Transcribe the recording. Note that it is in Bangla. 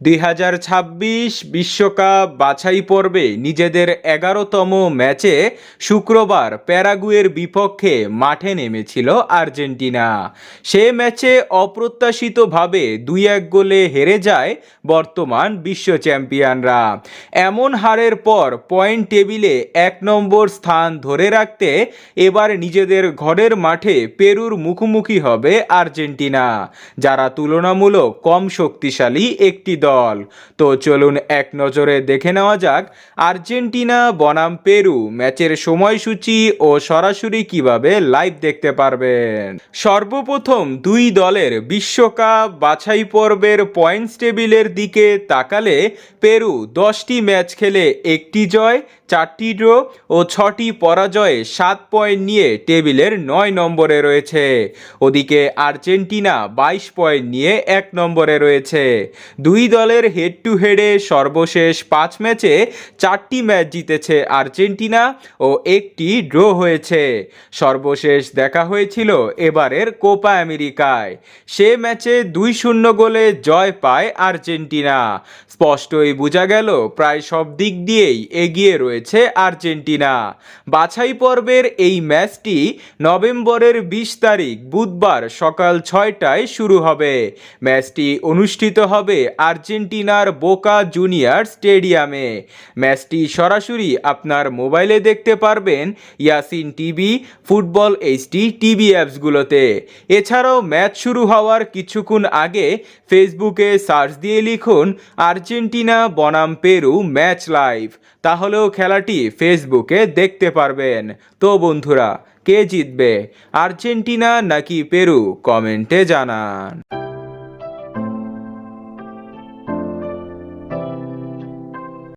দুই হাজার ছাব্বিশ বিশ্বকাপ বাছাই পর্বে নিজেদের এগারোতম ম্যাচে শুক্রবার প্যারাগুয়ের বিপক্ষে মাঠে নেমেছিল আর্জেন্টিনা। সে ম্যাচে অপ্রত্যাশিতভাবে দুই এক গোলে হেরে যায় বর্তমান বিশ্ব চ্যাম্পিয়নরা। এমন হারের পর পয়েন্ট টেবিলে এক নম্বর স্থান ধরে রাখতে এবার নিজেদের ঘরের মাঠে পেরুর মুখোমুখি হবে আর্জেন্টিনা, যারা তুলনামূলক কম শক্তিশালী একটি তো চলুন এক নজরে দেখে নেওয়া যাক, আর্জেন্টিনা, বনাম, পেরু ম্যাচের সময়সূচি ও সরাসরি কীভাবে লাইভ দেখতে পারবেন। সর্বপ্রথম দুই দলের বিশ্বকাপ বাছাই পর্বের পয়েন্টস টেবিলের দিকে তাকালে পেরু দশটি ম্যাচ খেলে একটি জয় চারটি ড্র ও ছটি পরাজয়ে সাত পয়েন্ট নিয়ে টেবিলের নয় নম্বরে রয়েছে। ওদিকে আর্জেন্টিনা বাইশ পয়েন্ট নিয়ে এক নম্বরে রয়েছে। দুই দলের হেড টু হেডে সর্বশেষ পাঁচ ম্যাচে চারটি ম্যাচ জিতেছে আর্জেন্টিনা ও একটি ড্র হয়েছে। সর্বশেষ দেখা হয়েছিল এবারের কোপা আমেরিকায়। সে ম্যাচে দুই শূন্য গোলে জয় পায় আর্জেন্টিনা। স্পষ্টই বোঝা গেল, প্রায় সব দিক দিয়েই এগিয়ে রয়েছে। আর্জেন্টিনা। বাছাই পর্বের এই ম্যাচটি নভেম্বরের বিশ তারিখ, বুধবার সকাল ছয়টায় শুরু হবে। ম্যাচটি অনুষ্ঠিত হবে আর্জেন্টিনার বোকা জুনিয়র স্টেডিয়ামে। ম্যাচটি সরাসরি আপনার মোবাইলে দেখতে পারবেন Yasin TV, football HD TV অ্যাপসগুলোতে। এছাড়াও ম্যাচ শুরু হওয়ার কিছুক্ষণ আগে ফেসবুকে সার্চ দিয়ে লিখুন, আর্জেন্টিনা বনাম পেরু ম্যাচ লাইভ। তাহলেও খেলাটি ফেসবুকে দেখতে পারবেন। তো বন্ধুরা কে জিতবে? আর্জেন্টিনা নাকি পেরু? কমেন্টে জানান।